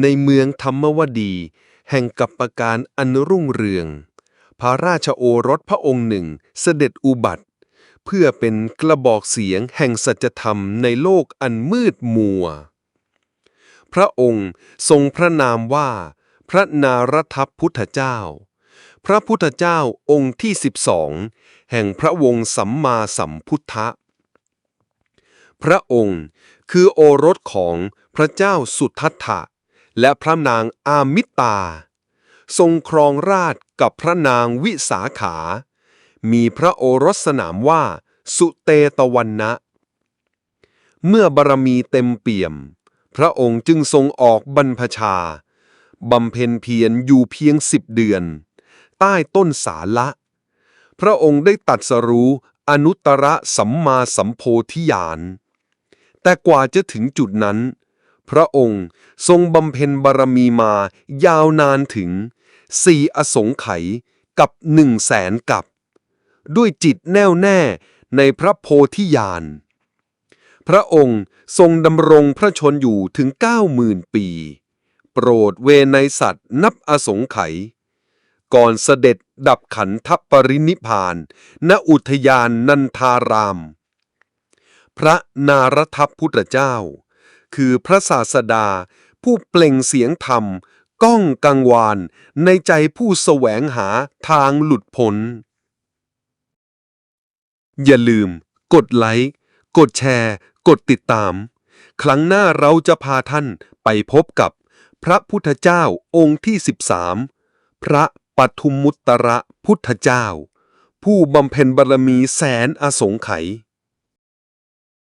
ในเมืองธรรมวดี แห่งกัปปการอันรุ่งเรือง พระราชโอรสพระองค์หนึ่งเสด็จอุบัติ เพื่อเป็นกระบอกเสียงแห่งสัจธรรมในโลกอันมืดมัว พระองค์ทรงพระนามว่า พระนารทัพพุทธเจ้า พระพุทธเจ้าองค์ที่สิบสองแห่งพระวงศ์สัมมาสัมพุทธะพระองค์คือโอรสของพระเจ้าสุทัตถะ และพระนางอามิตา ทรงครองราชกับพระนางวิสาขา มีพระโอรสนามว่า สุเตตวันนะ เมื่อบารมีเต็มเปี่ยม พระองค์จึงทรงออกบรรพชาบำเพ็ญเพียรอยู่เพียงสิบเดือน ใต้ต้นสาละ พระองค์ได้ตัดสรู้อนุตตรสัมมาสัมโพธิญาณแต่กว่าจะถึงจุดนั้น พระองค์ทรงบำเพ็ญบารมีมายาวนานถึงสี่อสงไขยกับหนึ่งแสนกับ ด้วยจิตแน่วแน่ในพระโพธิญาณ พระองค์ทรงดำรงพระชนอยู่ถึงเก้าหมื่นปี โปรดเวไนสัตว์นับอสงไขยก่อนเสด็จดับขันธปรินิพาน ณอุทยานนันทาราม พระนารทพุทธเจ้า คือพระศาสดา ผู้เปล่งเสียงธรรม ก้องกังวาน ในใจผู้แสวงหาทางหลุดพ้น อย่าลืม กดไลค์ กดแชร์ กดติดตาม ครั้งหน้าเราจะพาท่านไปพบกับพระพุทธเจ้าองค์ที่ 13 พระปทุมมุตตระพุทธเจ้า ผู้บำเพ็ญบารมีแสนอสงไขย